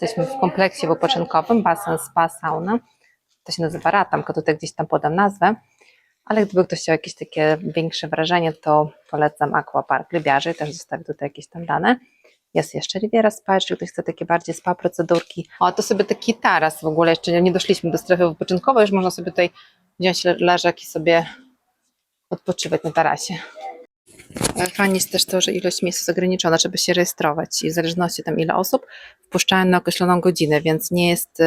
jesteśmy w kompleksie wypoczynkowym, basen, spa, sauna. To się nazywa Ratamka, tutaj gdzieś tam podam nazwę. Ale gdyby ktoś chciał jakieś takie większe wrażenie, to polecam Aquapark Rybiarzy, też zostawię tutaj jakieś tam dane. Jest jeszcze Riviera Spa, jeżeli ktoś chce takie bardziej spa procedurki. O, to sobie taki taras w ogóle, jeszcze nie doszliśmy do strefy wypoczynkowej, już można sobie tutaj wziąć le- leżak i sobie odpoczywać na tarasie. Fajnie jest też to, że ilość miejsc jest ograniczona, żeby się rejestrować i w zależności tam ile osób wpuszczają na określoną godzinę, więc nie jest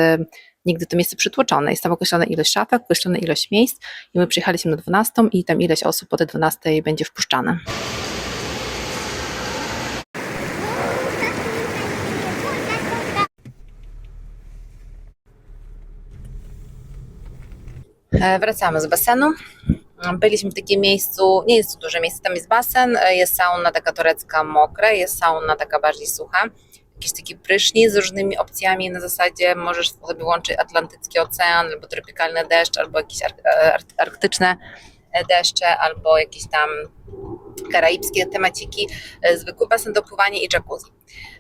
nigdy to miejsce przytłoczone. Jest tam określona ilość szafek, określona ilość miejsc i my przyjechaliśmy na 12 i tam ileś osób po tej 12 będzie wpuszczane. Wracamy z basenu. Byliśmy w takim miejscu, nie jest to duże miejsce, tam jest basen, e, jest sauna taka turecka mokra, jest sauna taka bardziej sucha, jakiś taki prysznic z różnymi opcjami na zasadzie możesz sobie łączyć Atlantycki Ocean, albo tropikalny deszcz, albo jakieś e, ar- arktyczne e, deszcze, albo jakieś tam karaibskie temaciki, e, zwykły basen do pływania i jacuzzi.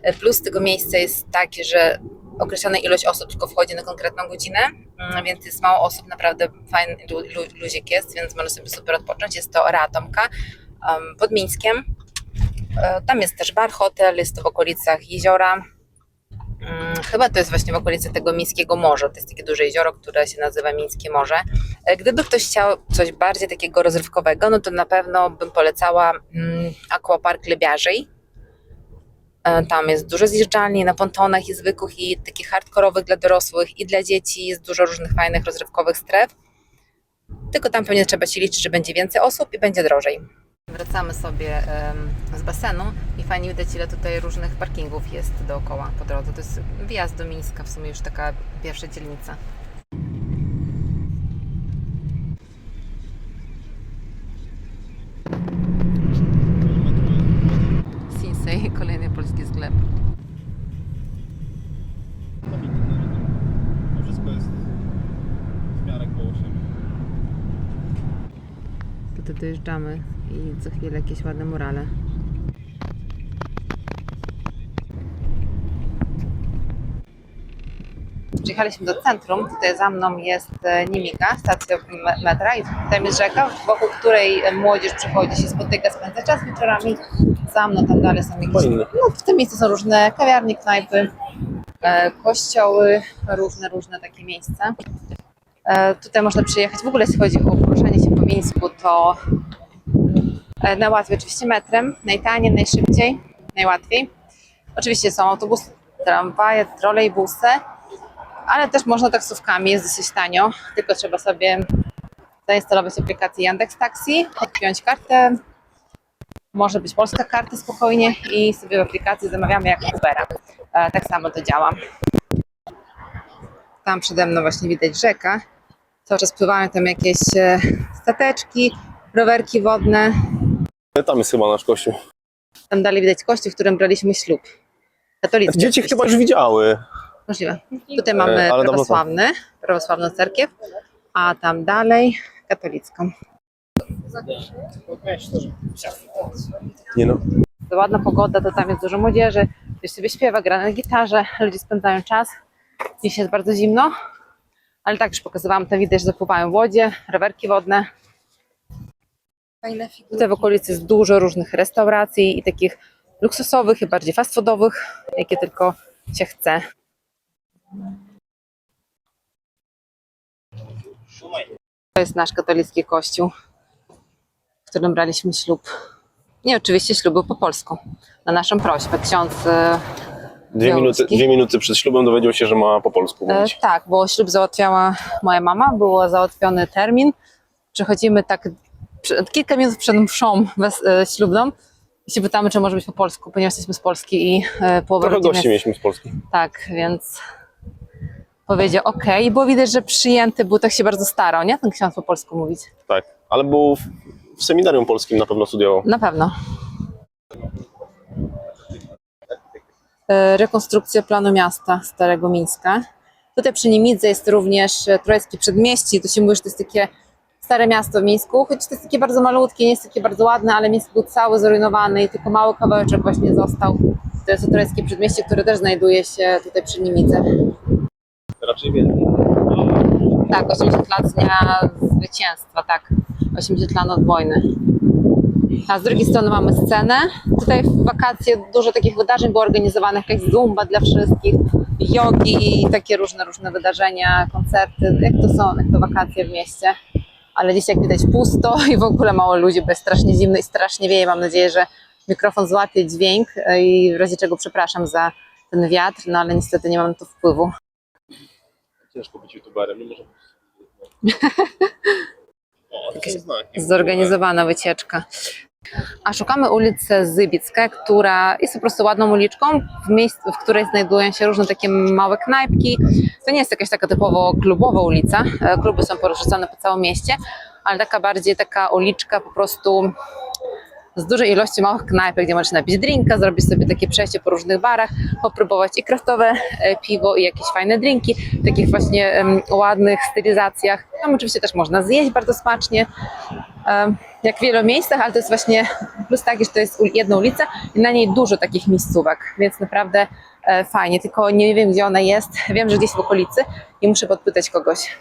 E, Plus tego miejsca jest taki, że określona ilość osób tylko wchodzi na konkretną godzinę, mm, więc jest mało osób, naprawdę fajny lu, lu, luzik jest, więc można sobie super odpocząć. Jest to Ratomka pod Mińskiem. E, Tam jest też bar, hotel, jest to w okolicach jeziora. Mm, Chyba to jest właśnie w okolicy tego Mińskiego Morza. To jest takie duże jezioro, które się nazywa Mińskie Morze. E, Gdyby ktoś chciał coś bardziej takiego rozrywkowego, no to na pewno bym polecała mm, Aquapark Lebiarzej. E, Tam jest dużo zjeżdżalni na pontonach i zwykłych, i takich hardkorowych dla dorosłych, i dla dzieci. Jest dużo różnych fajnych, rozrywkowych stref. Tylko tam pewnie trzeba się liczyć, że będzie więcej osób i będzie drożej. Wracamy sobie z basenu i fajnie widać, ile tutaj różnych parkingów jest dookoła po drodze. To jest wjazd do Mińska, w sumie już taka pierwsza dzielnica. Sinsei, kolejny polski sklep. To wszystko jest w miarę koło siebie. Tutaj dojeżdżamy i za chwilę jakieś ładne murale. Przyjechaliśmy do centrum, tutaj za mną jest e, Nimika, stacja me- metra i tutaj jest rzeka, wokół której młodzież przychodzi się spotyka, spędza czas wieczorami. Za mną tam dalej są jakieś, no w tym miejscu są różne kawiarnie, knajpy, e, kościoły, różne, różne takie miejsca. E, Tutaj można przyjechać, w ogóle jeśli chodzi o poruszanie się po Mińsku, to E, Najłatwiej oczywiście metrem, najtaniej, najszybciej, najłatwiej. Oczywiście są autobusy, tramwaje, trolejbusy, ale też można taksówkami, jest dosyć tanio, tylko trzeba sobie zainstalować aplikację Yandex Taxi, odpiąć kartę, może być polska karta spokojnie i sobie w aplikacji zamawiamy jak Ubera. E, Tak samo to działa. Tam przede mną właśnie widać rzeka. Cały czas pływają tam jakieś e, stateczki, rowerki wodne, Tam jest chyba nasz kościół. Tam dalej widać kościół, w którym braliśmy ślub. Katolicki. Dzieci oczywiście. chyba już widziały. Możliwe. Tutaj mamy ale dawno prawosławny, prawosławną cerkiew, a tam dalej katolicką. Nie no. To ładna pogoda, to tam jest dużo młodzieży, ktoś sobie śpiewa, gra na gitarze, ludzie spędzają czas. Dziś jest bardzo zimno, ale tak już pokazywałam, to widać, że zapływają łodzie, rowerki wodne. Tutaj w okolicy jest dużo różnych restauracji i takich luksusowych i bardziej fast foodowych, jakie tylko się chce. To jest nasz katolicki kościół, w którym braliśmy ślub. Nie, oczywiście ślub był po polsku. Na naszą prośbę ksiądz e, Dwie minuty, dwie minuty przed ślubem dowiedział się, że ma po polsku E, mówić. tak, bo ślub załatwiała moja mama, było załatwiony termin. Przychodzimy tak kilka minut przed mszą wes, e, ślubną i się pytamy, czy może być po polsku, ponieważ jesteśmy z Polski i e, połowa Trochę rodziny gości jest, mieliśmy z Polski. Tak, więc powiedział ok, było widać, że przyjęty był, tak się bardzo starał, nie? Ten ksiądz po polsku mówić. Tak. Ale był w, w seminarium polskim na pewno studiował. Na pewno. E, Rekonstrukcja planu miasta Starego Mińska. Tutaj przy Niemidze jest również e, Trojeckie Przedmieście. Tu się mówi, że to jest takie stare miasto w Mińsku, choć to jest takie bardzo malutkie, nie jest takie bardzo ładne, ale Mińsk był cały zrujnowany i tylko mały kawałeczek właśnie został. to jest tureckie przedmieście, które też znajduje się tutaj przy Nimice. Raczej więcej. Tak, 80 lat z dnia zwycięstwa, tak. 80 lat od wojny. A z drugiej strony mamy scenę. Tutaj w wakacje dużo takich wydarzeń było organizowanych, jakaś zumba dla wszystkich, jogi i takie różne, różne wydarzenia, koncerty. Jak to są, jak to wakacje w mieście. Ale dziś jak widać pusto i w ogóle mało ludzi, bo jest strasznie zimno i strasznie wieje. Mam nadzieję, że mikrofon złapie dźwięk e, i w razie czego przepraszam za ten wiatr, no ale niestety nie mam na to wpływu. Ciężko być youtuberem, nie może. O, to Jakieś są znaki. zorganizowana wycieczka. A szukamy ulicy Zybicka, która jest po prostu ładną uliczką, w miejscu, w której znajdują się różne takie małe knajpki. To nie jest jakaś taka typowo klubowa ulica. E, Kluby są porozrzucane po całym mieście, ale taka bardziej taka uliczka po prostu z dużej ilości małych knajpek, gdzie możesz napić drinka, zrobić sobie takie przejście po różnych barach, popróbować i kraftowe e, piwo, i jakieś fajne drinki, w takich właśnie ładnych stylizacjach. Tam oczywiście też można zjeść bardzo smacznie, jak w wielu miejscach, ale to jest właśnie plus taki, że to jest jedna ulica i na niej dużo takich miejscówek, więc naprawdę e, fajnie, tylko nie wiem gdzie ona jest, wiem, że gdzieś w okolicy i muszę podpytać kogoś.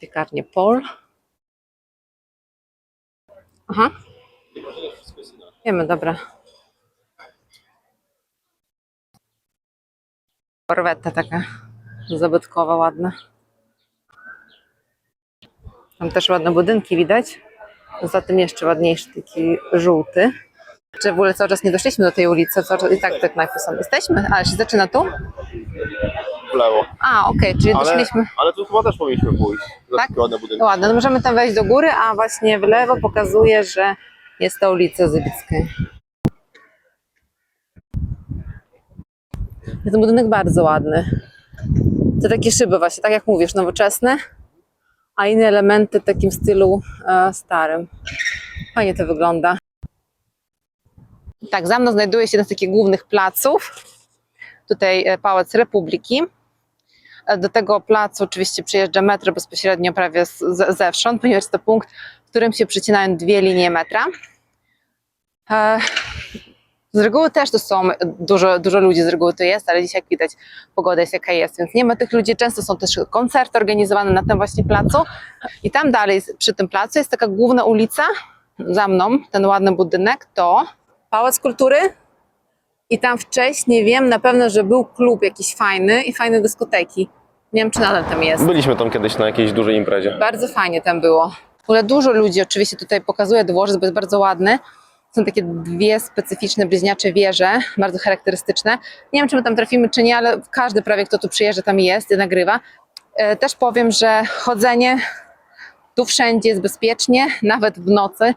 Piekarnię Pol. Aha. Wiemy, dobra. Korweta taka zabytkowa, ładna. Tam też ładne budynki widać. Za tym jeszcze ładniejszy, taki żółty. Czy w ogóle cały czas nie doszliśmy do tej ulicy? Czas, I tak te knajpy są. Jesteśmy? A, się zaczyna tu? W lewo. A, okej, czyli Ale, doszliśmy. ale tu chyba też powinniśmy pójść. Tak? ładne budynki. No no możemy tam wejść do góry, a właśnie w lewo pokazuje, że jest to ulica Zybicka. Ten budynek bardzo ładny. Te takie szyby właśnie, tak jak mówisz, nowoczesne, a inne elementy w takim stylu e, starym. Fajnie to wygląda. Tak, za mną znajduje się jeden z takich głównych placów. Tutaj e, Pałac Republiki. E, Do tego placu oczywiście przyjeżdża metro bezpośrednio prawie z, z, zewsząd, ponieważ to punkt, w którym się przecinają dwie linie metra. E, Z reguły też to są dużo, dużo ludzi, z reguły to jest, ale dzisiaj jak widać pogoda jest jaka jest, więc nie ma tych ludzi. Często są też koncerty organizowane na tym właśnie placu. I tam dalej przy tym placu jest taka główna ulica, za mną ten ładny budynek, to Pałac Kultury, i tam wcześniej wiem na pewno, że był klub jakiś fajny i fajne dyskoteki. Nie wiem, czy nadal tam jest. Byliśmy tam kiedyś na jakiejś dużej imprezie. Bardzo fajnie tam było. W ogóle dużo ludzi oczywiście tutaj pokazuje dworzec, bo jest bardzo ładny. Są takie dwie specyficzne bliźniacze wieże, bardzo charakterystyczne. Nie wiem, czy my tam trafimy, czy nie, ale każdy prawie, kto tu przyjeżdża, tam jest i nagrywa. E, Też powiem, że chodzenie tu wszędzie jest bezpiecznie, nawet w nocy.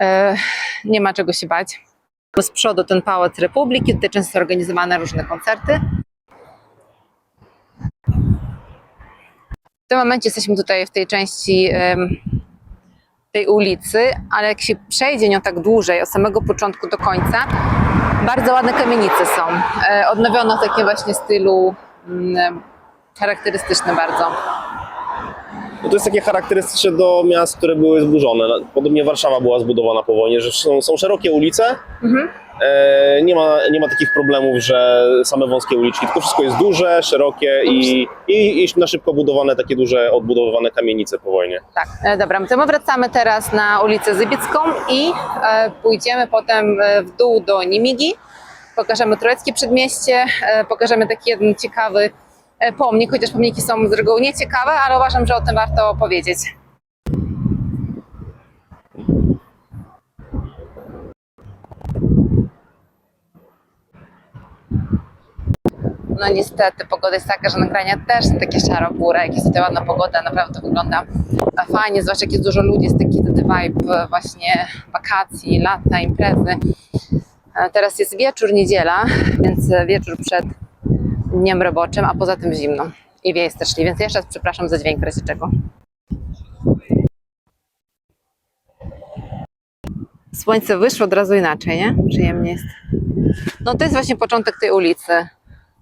E, Nie ma czego się bać. Z przodu ten Pałac Republiki, tutaj często organizowane różne koncerty. W tym momencie jesteśmy tutaj w tej części tej ulicy, ale jak się przejdzie nią tak dłużej, od samego początku do końca, bardzo ładne kamienice są. E, Odnowiono w takim właśnie stylu mm, charakterystycznym bardzo. No to jest takie charakterystyczne do miast, które były zburzone. Podobnie Warszawa była zbudowana po wojnie, że są, są szerokie ulice. Mhm. E, nie, ma, nie ma takich problemów, że same wąskie uliczki, tylko wszystko jest duże, szerokie i, i, i na szybko budowane takie duże, odbudowywane kamienice po wojnie. Tak, e, dobra, to my wracamy teraz na ulicę Zybicką i e, pójdziemy potem e, w dół do Nimigi. Pokażemy tureckie przedmieście, e, pokażemy taki jeden ciekawy pomnik, chociaż pomniki są z reguły nieciekawe, ale uważam, że o tym warto powiedzieć. No niestety, pogoda jest taka, że nagrania też są takie szaro-bure, jak jest ładna pogoda, naprawdę wygląda fajnie, zwłaszcza jak jest dużo ludzi, jest taki vibe właśnie wakacji, lata, imprezy. E, Teraz jest wieczór, niedziela, więc wieczór przed dniem roboczym, a poza tym zimno i wieje strasznie, więc jeszcze raz przepraszam za dźwięk w razie czego. Słońce wyszło od razu inaczej, nie? Przyjemnie jest. No to jest właśnie początek tej ulicy.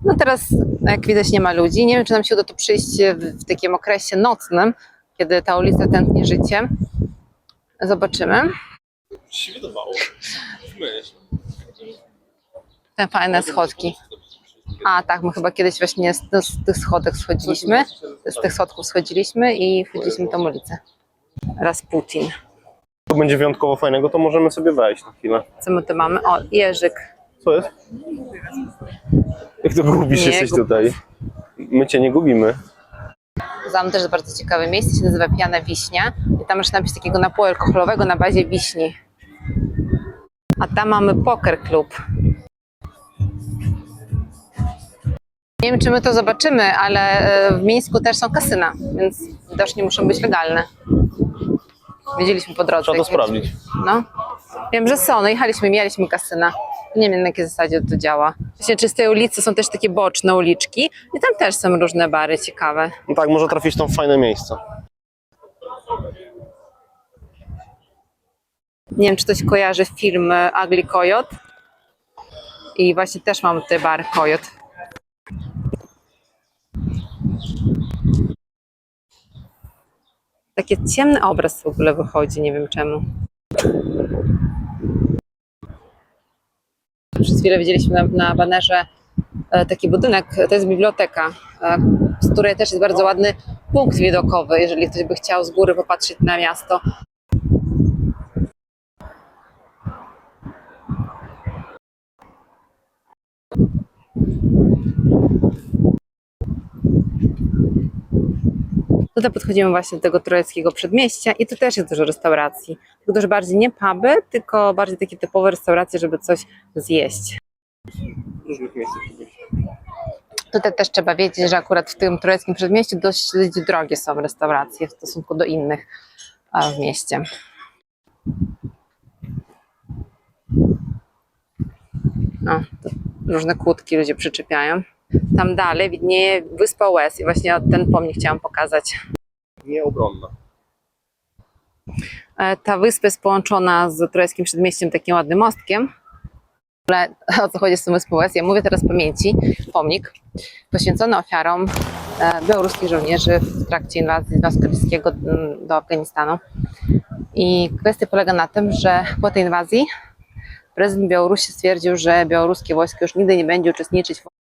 No teraz, jak widać, nie ma ludzi. Nie wiem, czy nam się uda tu przyjść w, w takim okresie nocnym, kiedy ta ulica tętni życiem. Zobaczymy. się wydawało. Myśl. Te fajne schodki. A tak, my chyba kiedyś właśnie z, z tych schodek schodziliśmy, z tych schodków schodziliśmy i wchodziliśmy tą ulicę. Rasputin. To będzie wyjątkowo fajnego, to możemy sobie wejść na chwilę. Co my tu mamy? O, Jerzyk. Co jest? Jak to gubisz Nie jesteś gub- tutaj? My cię nie gubimy. Tam też bardzo ciekawe miejsce, się nazywa Pijana Wiśnia i tam masz napis takiego napoju alkoholowego na bazie wiśni. A tam mamy poker klub. Nie wiem, czy my to zobaczymy, ale e, w Mińsku też są kasyna, więc widocznie muszą być legalne. Wiedzieliśmy po drodze. Trzeba to sprawdzić. No. Wiem, że są. No jechaliśmy, mieliśmy kasyna. Nie wiem, na jakiej zasadzie to działa. Właśnie, czy z tej ulicy są też takie boczne uliczki i tam też są różne bary ciekawe. No tak, może trafić tam w fajne miejsce. Nie wiem, czy ktoś kojarzy film Ugly Coyote. I właśnie też mam tutaj bar Coyote. Taki ciemny obraz w ogóle wychodzi, nie wiem czemu. Przez chwilę widzieliśmy na, na banerze e, taki budynek, to jest biblioteka, e, z której też jest bardzo ładny punkt widokowy, jeżeli ktoś by chciał z góry popatrzeć na miasto. Tutaj podchodzimy właśnie do tego tureckiego przedmieścia i tu też jest dużo restauracji. Tylko też bardziej nie puby, tylko bardziej takie typowe restauracje, żeby coś zjeść. Różnych. Tutaj też trzeba wiedzieć, że akurat w tym tureckim przedmieściu dość, drogie są restauracje w stosunku do innych w mieście. O, to różne kłódki ludzie przyczepiają. Tam dalej widnieje wyspa Łez i właśnie ten pomnik chciałam pokazać. Nieobronna. E, Ta wyspa jest połączona z tureckim przedmieściem takim ładnym mostkiem. Ale o co chodzi z tym wyspą Łez? Ja mówię teraz pamięci. Pomnik poświęcony ofiarom e, białoruskich żołnierzy w trakcie inwazji Radzieckiego mm, do Afganistanu. I kwestia polega na tym, że po tej inwazji prezydent Białorusi stwierdził, że białoruskie wojsko już nigdy nie będzie uczestniczyć w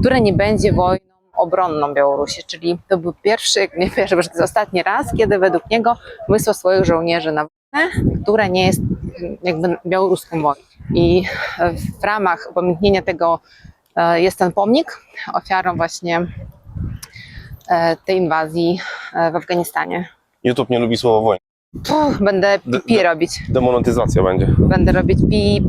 która nie będzie wojną obronną Białorusi, czyli to był pierwszy, nie pierwszy, to jest ostatni raz, kiedy według niego wysłał swoich żołnierzy na wojnę, która nie jest mm, jakby białoruską wojną. I w ramach upamiętnienia tego e, jest ten pomnik ofiarom właśnie e, tej inwazji e, w Afganistanie. YouTube nie lubi słowa wojna. Puh, będę D- pi d- robić. Demonetyzacja będzie. Będę robić pip.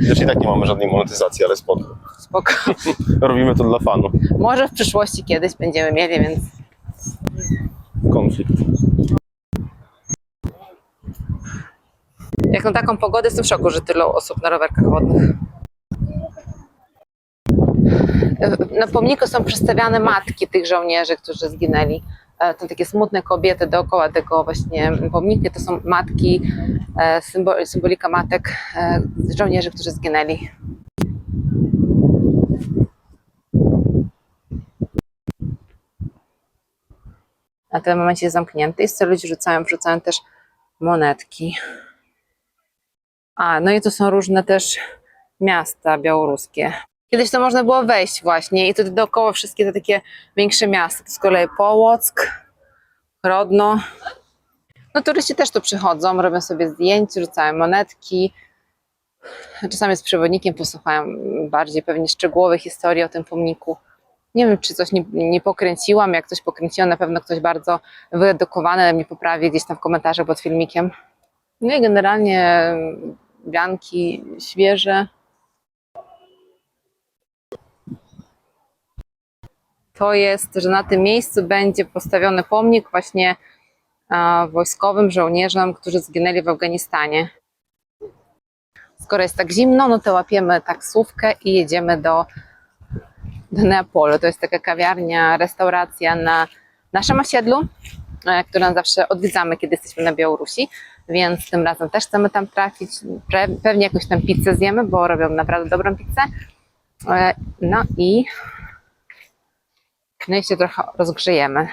Chociaż i tak nie mamy żadnej monetyzacji, ale spoko. Spoko. Robimy to dla fanu. Może w przyszłości kiedyś będziemy mieli, więc Konflikt. jak na taką pogodę jestem w szoku, że tyle osób na rowerkach wodnych. Na pomniku są przedstawiane matki tych żołnierzy, którzy zginęli. E, To takie smutne kobiety dookoła tego właśnie pomnika. To są matki, e, symbol, symbolika matek e, żołnierzy, którzy zginęli. Na tym momencie jest zamknięty i ludzie rzucają, też monetki. A, no i to są różne też miasta białoruskie. Kiedyś to można było wejść właśnie i tutaj dookoła wszystkie te takie większe miasta. To z kolei Połock, Rodno. No turyści też tu przychodzą, robią sobie zdjęcia, rzucają monetki. Czasami z przewodnikiem posłuchają bardziej pewnie szczegółowych historii o tym pomniku. Nie wiem, czy coś nie, nie pokręciłam. Jak coś pokręciłam, na pewno ktoś bardzo wyedukowany mnie poprawi gdzieś tam w komentarzach pod filmikiem. No i generalnie wianki świeże. To jest, że na tym miejscu będzie postawiony pomnik właśnie wojskowym żołnierzom, którzy zginęli w Afganistanie. Skoro jest tak zimno, no to łapiemy taksówkę i jedziemy do, do Neapolu. To jest taka kawiarnia, restauracja na naszym osiedlu, e, którą zawsze odwiedzamy, kiedy jesteśmy na Białorusi, więc tym razem też chcemy tam trafić. Pewnie jakąś tam pizzę zjemy, bo robią naprawdę dobrą pizzę. E, No i no i się trochę rozgrzejemy.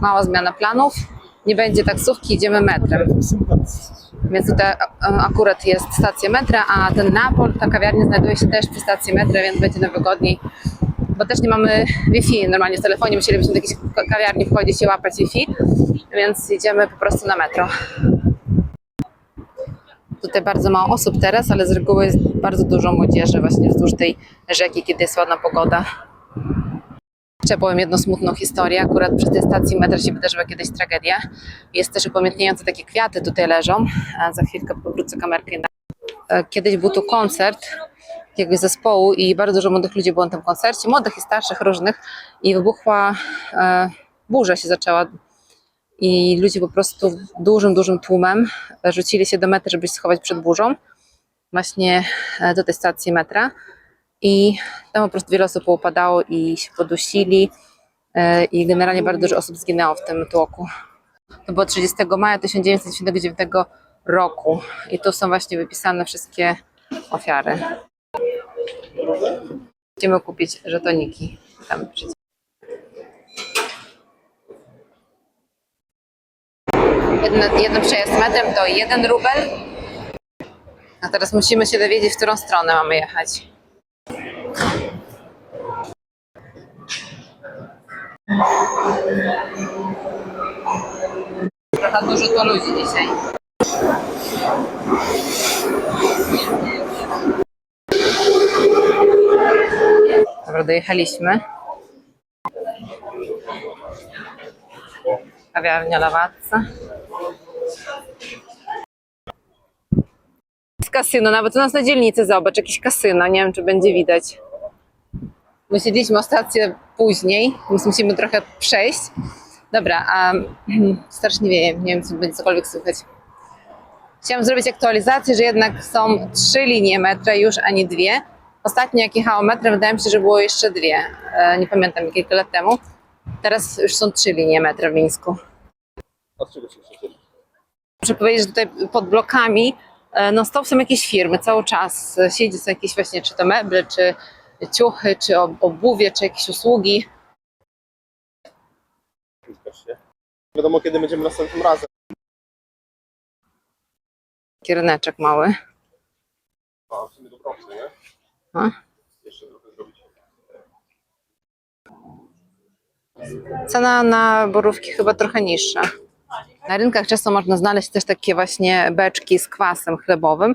Mała zmiana planów. Nie będzie taksówki, idziemy metrem. Więc tutaj akurat jest stacja metra, a ten Napol, ta kawiarnia znajduje się też przy stacji metra, więc będzie nam wygodniej. Bo też nie mamy Wi-Fi normalnie w telefonie, musielibyśmy do jakiejś ka- kawiarni wchodzić i łapać Wi-Fi, więc idziemy po prostu na metro. Tutaj bardzo mało osób teraz, ale z reguły jest bardzo dużo młodzieży właśnie wzdłuż tej rzeki, kiedy jest ładna pogoda. Jeszcze powiem jedną smutną historię. Akurat przy tej stacji metra się wydarzyła kiedyś tragedia. Jest też upamiętniające takie kwiaty tutaj leżą. A za chwilkę powrócę kamerkę. E, Kiedyś był tu koncert jakiegoś zespołu i bardzo dużo młodych ludzi było na tym koncercie, młodych i starszych różnych i wybuchła e, burza się zaczęła i ludzie po prostu dużym, dużym tłumem rzucili się do metry, żeby się schować przed burzą właśnie e, do tej stacji metra i tam po prostu wiele osób poupadało i się podusili e, i generalnie bardzo dużo osób zginęło w tym tłoku. To było 30 maja 1999 roku i tu są właśnie wypisane wszystkie ofiary. Będziemy kupić żetoniki. Tam przecież. Jeden, jeden przejazd metrem to jeden rubel. A teraz musimy się dowiedzieć, w którą stronę mamy jechać. Trochę dużo to ludzi dzisiaj. Dobra, dojechaliśmy. Kawiarnia Lawatca. Kasyno, nawet u nas na dzielnicy zobacz, jakieś kasyno, nie wiem czy będzie widać. Musieliśmy o stację później, więc musimy trochę przejść. Dobra, a strasznie wieje, nie wiem czy będzie cokolwiek słychać. Chciałam zrobić aktualizację, że jednak są trzy linie metra już, a nie dwie. Ostatnio jak jechałam metrem, wydaje mi się, że było jeszcze dwie. E, Nie pamiętam, kilka lat temu. Teraz już są trzy linie metra w Mińsku. Od czego się? Muszę powiedzieć, że tutaj pod blokami e, non stop są jakieś firmy, cały czas e, siedzi są jakieś właśnie, czy to meble, czy ciuchy, czy ob- obuwie, czy jakieś usługi. Nie wiadomo, kiedy będziemy następnym razem. Kieruneczek mały. A, w sumie do procy, nie? A? Jeszcze trochę zrobić. Cena na borówki chyba trochę niższa. Na rynkach często można znaleźć też takie właśnie beczki z kwasem chlebowym.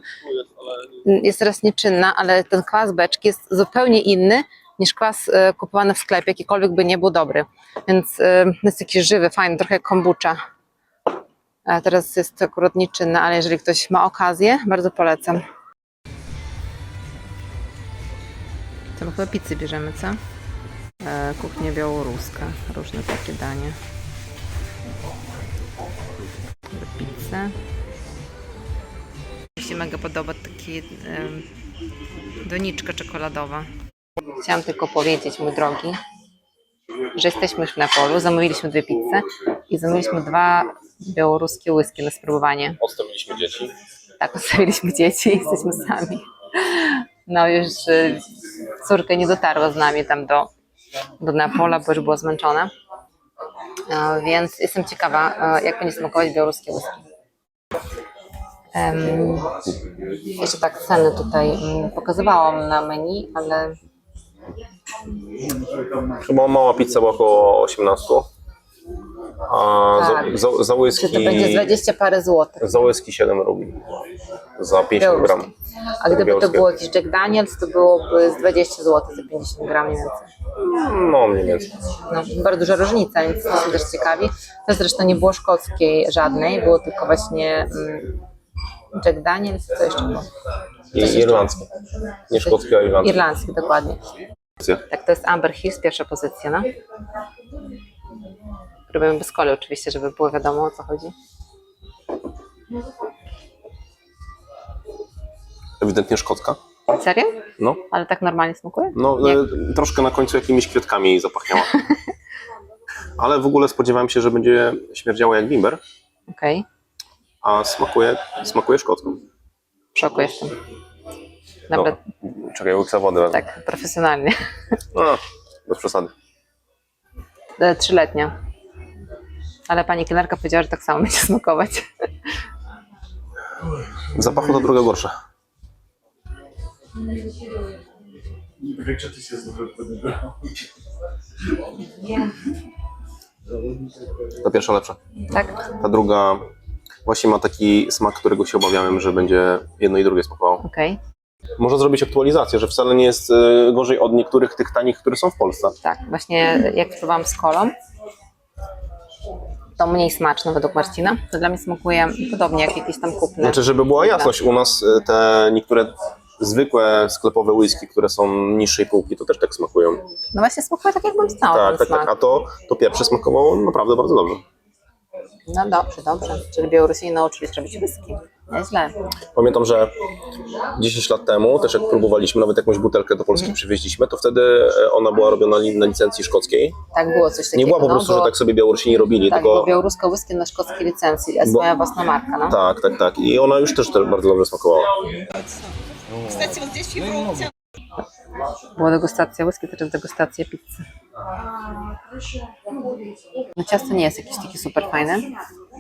Jest, teraz nieczynna, ale ten kwas beczki jest zupełnie inny niż kwas e, kupowany w sklepie, jakikolwiek by nie był dobry. Więc e, jest taki żywy, fajny, trochę jak kombucha. Teraz jest akurat nieczynna, ale jeżeli ktoś ma okazję, bardzo polecam. To my chyba pizzę bierzemy, co? E, kuchnia białoruska, różne takie dania. Pizzę. Mi się mega podoba taki em, doniczka czekoladowa. Chciałam tylko powiedzieć, mój drogi, że jesteśmy już w Nepolu, zamówiliśmy dwie pizze i zamówiliśmy dwa białoruskie whisky na spróbowanie. odstawiliśmy dzieci. Tak, ostawiliśmy dzieci, jesteśmy sami. No już y, córka nie dotarła z nami tam do, do Neapola, bo już była zmęczona. E, Więc jestem ciekawa, e, jak będzie smakować białoruskie whisky. Em, jeszcze tak ceny tutaj mm, pokazywałam na menu, ale Chyba mała pizza była około 18. A Tak. za, za, za czy to będzie z 20 parę złotych. Za whisky 7 rubli. Za 50 gram. Białoruskie. A gdyby to Białoruskie. było jakiś Jack Daniels, to byłoby z 20 zł za 50 gram mniej więcej. No mniej więcej. no, bardzo duża różnica, więc jestem też ciekawi. To zresztą nie było szkockiej żadnej, było tylko właśnie mm, Jack Daniels, co jeszcze było? I jeszcze? irlandzkie. Nie szkockie, a irlandzkie. Irlandzki, dokładnie. Tak, to jest Amber Hills, pierwsza pozycja, no. Robimy bez koli oczywiście, żeby było wiadomo o co chodzi. Ewidentnie szkocka. Serio? No, Ale tak normalnie smakuje? no Nie. e, troszkę na końcu jakimiś kwiatkami zapachniała. Ale w ogóle spodziewałem się, że będzie śmierdziała jak bimber, Okej, a smakuje, smakuje szkocką. w szoku jestem. Dobra, No, czekaj, łyka wody. wezmę. tak, profesjonalnie. No, bez przesady. e, trzyletnia. Ale pani kelnerka powiedziała, że tak samo będzie smakować. W zapachu to druga gorsza. Się. Ta pierwsza lepsza. Tak? Ta druga właśnie ma taki smak, którego się obawiałem, że będzie jedno i drugie smakowało. Okej. Można zrobić aktualizację, że wcale nie jest y, gorzej od niektórych tych tanich, które są w Polsce. Tak, właśnie jak próbowałam z kolą, to mniej smaczne według Marcina. To dla mnie smakuje podobnie jak jakieś tam kupne. Znaczy, żeby była jasność, u nas y, te niektóre zwykłe sklepowe whisky, które są niższej półki, to też tak smakują. No właśnie smakuje tak jakbym znała Tak, ten tak, smak. tak. A to, to pierwsze smakowało naprawdę bardzo dobrze. No dobrze, dobrze. Czyli Białorusini nauczyli się robić whisky. Nieźle. Pamiętam, że 10 lat temu, też jak próbowaliśmy, nawet jakąś butelkę do Polski przywieźliśmy, to wtedy e, ona była robiona li- na licencji szkockiej. Tak było coś takiego. Nie była po no, prostu, było- że tak sobie Białorusini robili, Tak, tylko bo białoruska whisky na szkockiej licencji, jest Bo- moja własna marka, no. tak, tak, tak. I ona już też te- bardzo dobrze smakowała. Кстати, вот здесь в Европе była degustacja whisky, teraz degustacja pizzy. No ciasto nie jest jakieś takie super fajne,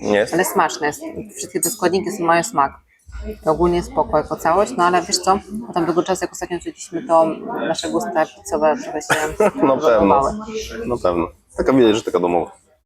Nie jest? ale smaczne jest. Wszystkie te składniki są- mają smak. To ogólnie spoko jako całość, no ale wiesz co, od tamtego czasu jak ostatnio zjedliśmy, to nasze gusta pizzowe trochę się Na pewno. zachowały. Na pewno. Taka widać, że taka domowa.